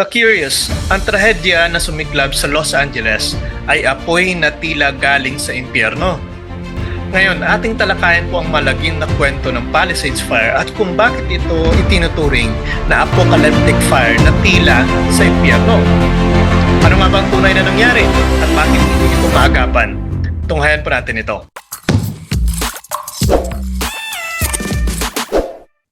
Ka-curious, ang trahedya na sumiklab sa Los Angeles ay apoy na tila galing sa impyerno. Ngayon, ating talakayan po ang malagim na kwento ng Palisades Fire at kung bakit ito itinuturing na apocalyptic fire na tila sa impyerno. Ano nga ba ang tunay na nangyari at bakit hindi ito maagapan? Tunghayan po natin ito.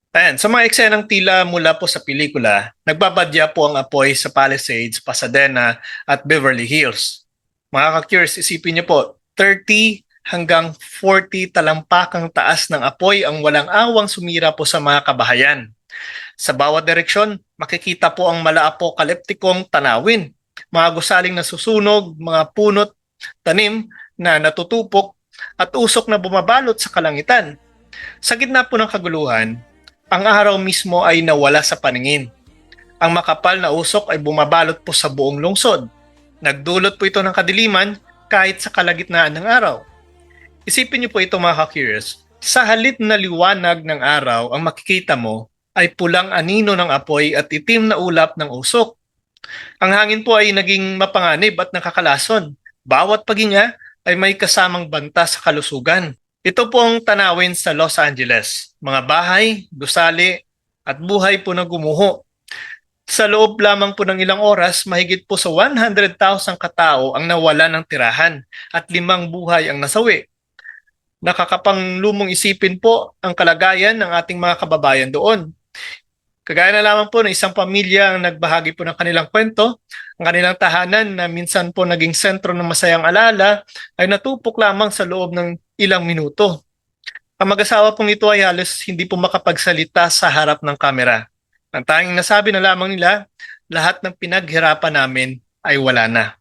Ayan, sa mga eksenang tila mula po sa pelikula, nagbabadya po ang apoy sa Palisades, Pasadena at Beverly Hills. Mga ka-curious, isipin niyo po, 30 hanggang 40 talampakang taas ng apoy ang walang awang sumira po sa mga kabahayan. Sa bawat direksyon, makikita po ang mala-apokaliptikong tanawin. Mga gusaling na susunog, mga punot, tanim na natutupok at usok na bumabalot sa kalangitan. Sa gitna po ng kaguluhan, ang araw mismo ay nawala sa paningin. Ang makapal na usok ay bumabalot po sa buong lungsod. Nagdulot po ito ng kadiliman kahit sa kalagitnaan ng araw. Isipin niyo po ito mga ka-curious. Sa halip na liwanag ng araw, ang makikita mo ay pulang anino ng apoy at itim na ulap ng usok. Ang hangin po ay naging mapanganib at nakakalason. Bawat paginga ay may kasamang banta sa kalusugan. Ito po ang tanawin sa Los Angeles. Mga bahay, gusali, at buhay po na gumuho. Sa loob lamang po ng ilang oras, mahigit po sa 100,000 katao ang nawala ng tirahan at limang buhay ang nasawi. Nakakapanglumong isipin po ang kalagayan ng ating mga kababayan doon. Kagaya na lamang po ng isang pamilya ang nagbahagi po ng kanilang kwento, ang kanilang tahanan na minsan po naging sentro ng masayang alala ay natupok lamang sa loob ng ilang minuto. Ang mag-asawa pong ito ay halos hindi po makapagsalita sa harap ng kamera. Ang tanging nasabi na lamang nila, lahat ng pinaghirapan namin ay wala na.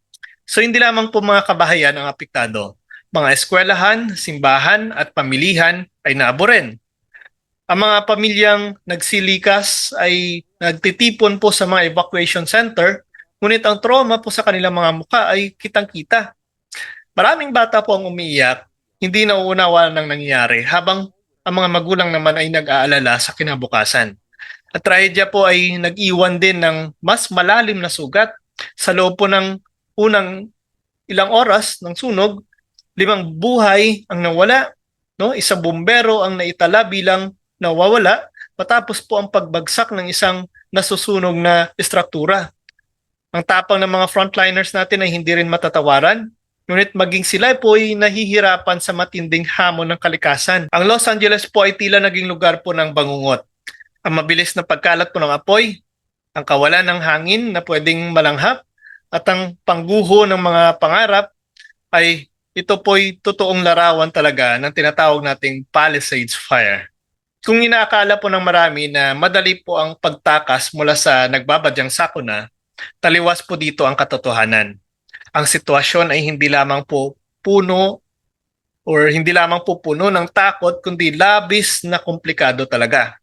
So hindi lamang po mga kabahayan ang apektado. Mga eskwelahan, simbahan at pamilihan ay naabo rin. Ang mga pamilyang nagsilikas ay nagtitipon po sa mga evacuation center, ngunit ang trauma po sa kanilang mga mukha ay kitang-kita. Maraming bata po ang umiiyak, hindi nauunawa ng nangyayari, habang ang mga magulang naman ay nag-aalala sa kinabukasan. At trahedya po ay nag-iwan din ng mas malalim na sugat sa loob po ng unang ilang oras ng sunog, limang buhay ang nawala, no? Isang bumbero ang naitala bilang nawawala matapos po ang pagbagsak ng isang nasusunog na estruktura. Ang tapang ng mga frontliners natin ay hindi rin matatawaran, ngunit maging sila po ay nahihirapan sa matinding hamon ng kalikasan. Ang Los Angeles po ay tila naging lugar po ng bangungot. Ang mabilis na pagkalat po ng apoy, ang kawalan ng hangin na pwedeng malanghap, at ang pangguho ng mga pangarap ay ito po'y totoong larawan talaga ng tinatawag nating Palisades Fire. Kung inaakala po ng marami na madali po ang pagtakas mula sa nagbabadyang sakuna, taliwas po dito ang katotohanan. Ang sitwasyon ay hindi lamang po puno or hindi lamang po puno ng takot kundi labis na komplikado talaga.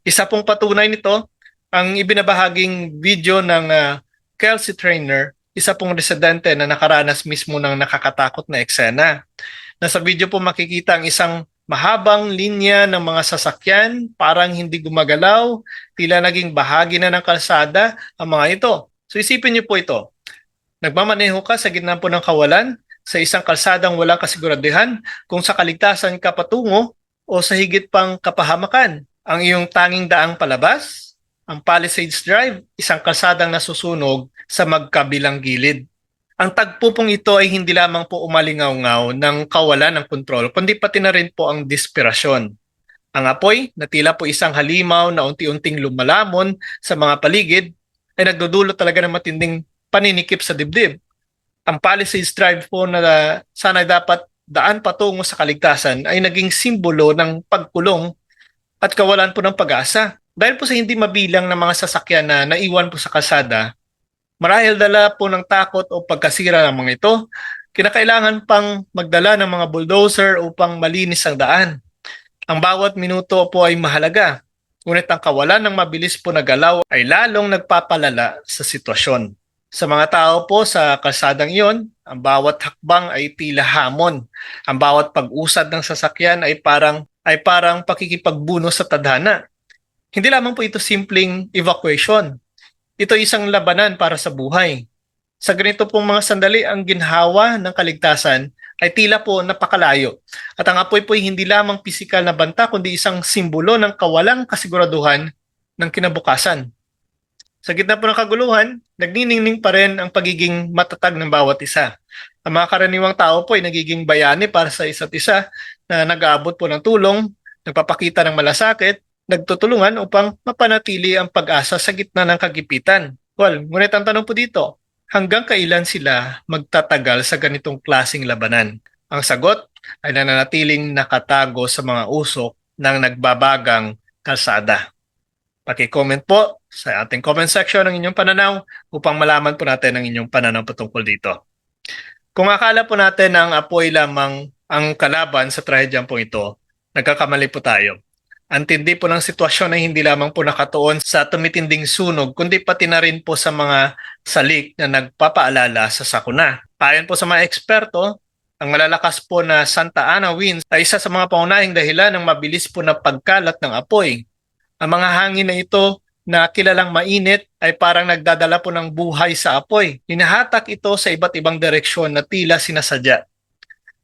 Isa pong patunay nito ang ibinabahaging video ng uh, Kelsey Trainer, isa pong residente na nakaranas mismo ng nakakatakot na eksena. Nasa video po makikita ang isang mahabang linya ng mga sasakyan, parang hindi gumagalaw, tila naging bahagi na ng kalsada ang mga ito. So isipin niyo po ito. Nagmamaneho ka sa gitna po ng kawalan, sa isang kalsadang walang kasiguraduhan kung sa kaligtasan ka patungo o sa higit pang kapahamakan. Ang iyong tanging daang palabas, ang Palisades Drive, isang kalsadang nasusunog sa magkabilang gilid. Ang tagpo pong ito ay hindi lamang po umalingaw-ngaw ng kawalan ng kontrol, kundi pati na rin po ang desperasyon. Ang apoy, na tila po isang halimaw na unti-unting lumalamon sa mga paligid, ay nagdudulot talaga ng matinding paninikip sa dibdib. Ang Palisades Drive po na sana dapat daan patungo sa kaligtasan ay naging simbolo ng pagkulong at kawalan po ng pag-asa. Dahil po sa hindi mabilang ng mga sasakyan na naiwan po sa kasada, marahil dala po ng takot o pagkasira ng mga ito, kinakailangan pang magdala ng mga bulldozer upang malinis ang daan. Ang bawat minuto po ay mahalaga, ngunit ang kawalan ng mabilis po na galaw ay lalong nagpapalala sa sitwasyon. Sa mga tao po sa kalsadang iyon, ang bawat hakbang ay tila hamon. Ang bawat pag-usad ng sasakyan ay parang ay parang pakikipagbuno sa tadhana. Hindi lamang po ito simpleng evacuation. Ito isang labanan para sa buhay. Sa ganito pong mga sandali, ang ginhawa ng kaligtasan ay tila po napakalayo. At ang apoy po hindi lamang pisikal na banta, kundi isang simbolo ng kawalang kasiguraduhan ng kinabukasan. Sa gitna po ng kaguluhan, nagniningning pa rin ang pagiging matatag ng bawat isa. Ang mga karaniwang tao po ay nagiging bayani para sa isa't isa na nag-aabot po ng tulong, nagpapakita ng malasakit, nagtutulungan upang mapanatili ang pag-asa sa gitna ng kagipitan. Well, ngunit ang tanong po dito, hanggang kailan sila magtatagal sa ganitong klasing labanan? Ang sagot ay nananatiling nakatago sa mga usok ng nagbabagang kalsada. Paki-comment po sa ating comment section ang inyong pananaw upang malaman po natin ang inyong pananaw patungkol dito. Kung akala po natin na ang apoy lamang ang kalaban sa trahedyang po ito, nagkakamali po tayo. Ang tindi po ng sitwasyon ay hindi lamang po nakatuon sa tumitinding sunog, kundi pati na rin po sa mga salik na nagpapaalala sa sakuna. Ayon po sa mga eksperto, ang malalakas po na Santa Ana winds ay isa sa mga paunahing dahilan ng mabilis po na pagkalat ng apoy. Ang mga hangin na ito na kilalang mainit ay parang nagdadala po ng buhay sa apoy. Hinahatak ito sa iba't ibang direksyon na tila sinasadya.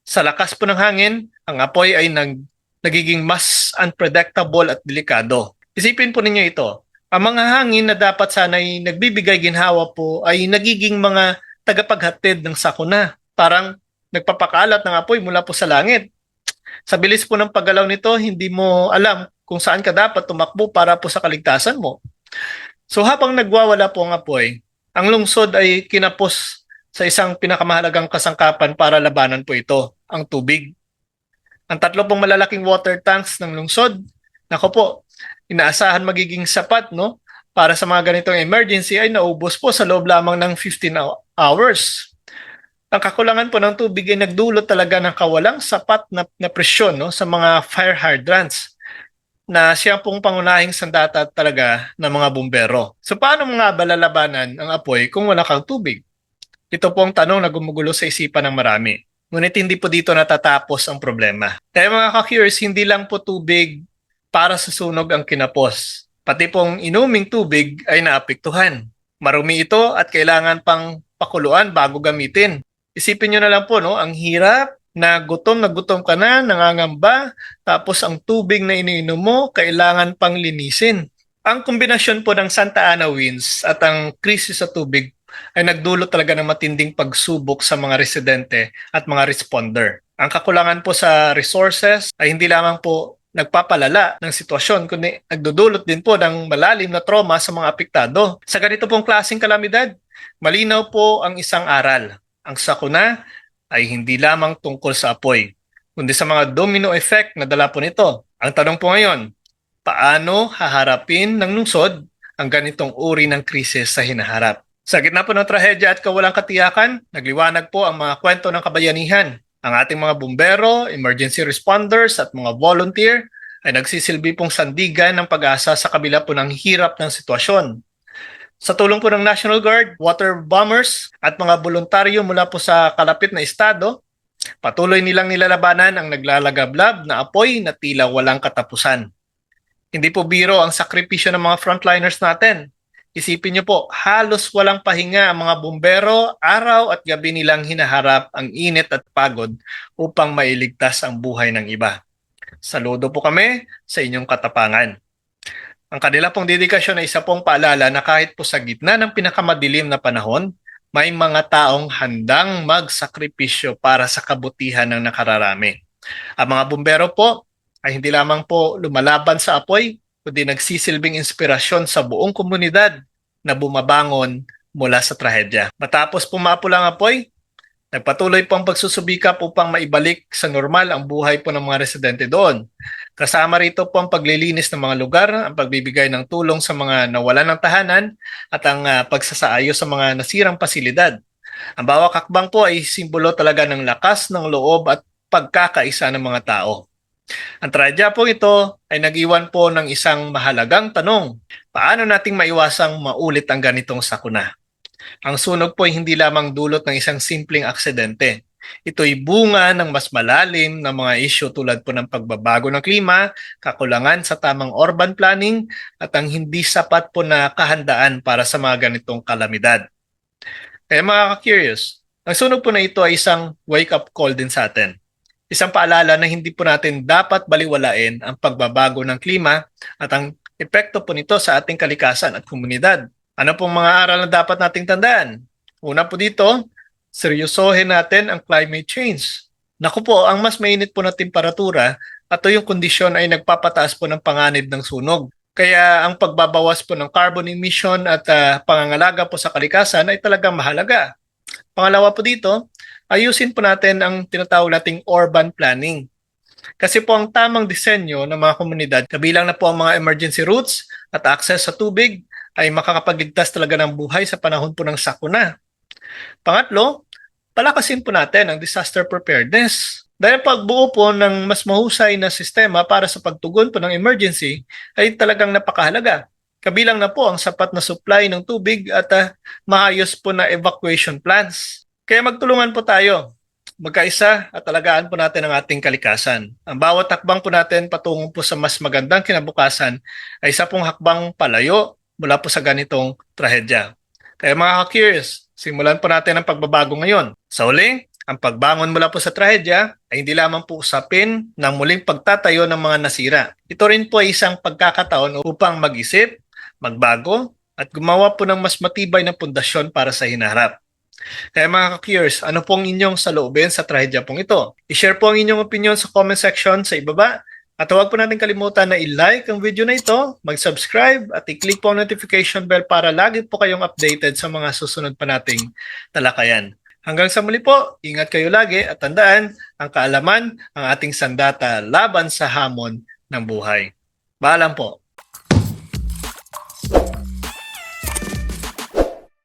Sa lakas po ng hangin, ang apoy ay nag, nagiging mas unpredictable at delikado. Isipin po ninyo ito. Ang mga hangin na dapat sana'y nagbibigay ginhawa po ay nagiging mga tagapaghatid ng sakuna. Parang nagpapakalat ng apoy mula po sa langit. Sa bilis po ng paggalaw nito, hindi mo alam kung saan ka dapat tumakbo para po sa kaligtasan mo. So habang nagwawala po ang apoy, ang lungsod ay kinapos sa isang pinakamahalagang kasangkapan para labanan po ito, ang tubig. Ang tatlo pong malalaking water tanks ng lungsod, nako po, inaasahan magiging sapat no para sa mga ganitong emergency ay naubos po sa loob lamang ng 15 hours. Ang kakulangan po ng tubig ay nagdulot talaga ng kawalang sapat na, na presyon no, sa mga fire hydrants na siya pong pangunahing sandata talaga ng mga bumbero. So paano mga balalabanan ang apoy kung wala kang tubig? Ito po ang tanong na gumugulo sa isipan ng marami. Ngunit hindi po dito natatapos ang problema. Kaya mga ka-curious, hindi lang po tubig para sa sunog ang kinapos. Pati pong inuming tubig ay naapektuhan. Marumi ito at kailangan pang pakuluan bago gamitin. Isipin nyo na lang po, no? ang hirap na gutom na gutom ka na, nangangamba, tapos ang tubig na iniinom mo, kailangan pang linisin. Ang kombinasyon po ng Santa Ana winds at ang krisis sa tubig ay nagdulot talaga ng matinding pagsubok sa mga residente at mga responder. Ang kakulangan po sa resources ay hindi lamang po nagpapalala ng sitwasyon, kundi nagdudulot din po ng malalim na trauma sa mga apektado. Sa ganito pong klaseng kalamidad, malinaw po ang isang aral. Ang sakuna ay hindi lamang tungkol sa apoy, kundi sa mga domino effect na dala po nito. Ang tanong po ngayon, paano haharapin ng lungsod ang ganitong uri ng krisis sa hinaharap? Sa gitna po ng trahedya at kawalang katiyakan, nagliwanag po ang mga kwento ng kabayanihan. Ang ating mga bumbero, emergency responders at mga volunteer ay nagsisilbi pong sandigan ng pag-asa sa kabila po ng hirap ng sitwasyon. Sa tulong po ng National Guard, water bombers at mga voluntaryo mula po sa kalapit na estado, patuloy nilang nilalabanan ang naglalagablab na apoy na tila walang katapusan. Hindi po biro ang sakripisyo ng mga frontliners natin. Isipin niyo po, halos walang pahinga ang mga bumbero, araw at gabi nilang hinaharap ang init at pagod upang mailigtas ang buhay ng iba. Saludo po kami sa inyong katapangan. Ang kanila pong dedikasyon ay isa pong paalala na kahit po sa gitna ng pinakamadilim na panahon, may mga taong handang magsakripisyo para sa kabutihan ng nakararami. Ang mga bumbero po ay hindi lamang po lumalaban sa apoy, kundi nagsisilbing inspirasyon sa buong komunidad na bumabangon mula sa trahedya. Matapos pumapula ang apoy, nagpatuloy po ang pagsusubikap upang maibalik sa normal ang buhay po ng mga residente doon. Kasama rito po ang paglilinis ng mga lugar, ang pagbibigay ng tulong sa mga nawalan ng tahanan at ang uh, pagsasaayos sa mga nasirang pasilidad. Ang bawat hakbang po ay simbolo talaga ng lakas ng loob at pagkakaisa ng mga tao. Ang tradya po ito ay nag-iwan po ng isang mahalagang tanong. Paano nating maiwasang maulit ang ganitong sakuna? Ang sunog po ay hindi lamang dulot ng isang simpleng aksidente. Ito'y bunga ng mas malalim na mga isyu tulad po ng pagbabago ng klima, kakulangan sa tamang urban planning, at ang hindi sapat po na kahandaan para sa mga ganitong kalamidad. Kaya mga ka-curious, ang sunog po na ito ay isang wake-up call din sa atin. Isang paalala na hindi po natin dapat baliwalain ang pagbabago ng klima at ang epekto po nito sa ating kalikasan at komunidad. Ano pong mga aral na dapat nating tandaan? Una po dito, seryosohin natin ang climate change. Naku po, ang mas mainit po na temperatura at yung kondisyon ay nagpapataas po ng panganib ng sunog. Kaya ang pagbabawas po ng carbon emission at ah, pangangalaga po sa kalikasan ay talagang mahalaga. Pangalawa po dito, ayusin po natin ang tinatawag nating urban planning. Kasi po ang tamang disenyo ng mga komunidad, kabilang na po ang mga emergency routes at access sa tubig, ay makakapagligtas talaga ng buhay sa panahon po ng sakuna. Pangatlo, palakasin po natin ang disaster preparedness. Dahil pagbuo po ng mas mahusay na sistema para sa pagtugon po ng emergency ay talagang napakahalaga. Kabilang na po ang sapat na supply ng tubig at ah, maayos po na evacuation plans. Kaya magtulungan po tayo. Magkaisa at alagaan po natin ang ating kalikasan. Ang bawat hakbang po natin patungo po sa mas magandang kinabukasan ay isa pong hakbang palayo mula po sa ganitong trahedya. Kaya mga ka-curious, simulan po natin ang pagbabago ngayon. Sa uli, ang pagbangon mula po sa trahedya ay hindi lamang po usapin ng muling pagtatayo ng mga nasira. Ito rin po ay isang pagkakataon upang mag-isip, magbago, at gumawa po ng mas matibay na pundasyon para sa hinaharap. Kaya mga ka-curious, ano pong inyong saloobin sa trahedya pong ito? I-share po ang inyong opinion sa comment section sa ibaba at huwag po natin kalimutan na i-like ang video na ito, mag-subscribe at i-click po ang notification bell para lagi po kayong updated sa mga susunod pa nating talakayan. Hanggang sa muli po, ingat kayo lagi at tandaan, ang kaalaman ang ating sandata laban sa hamon ng buhay. Paalam po.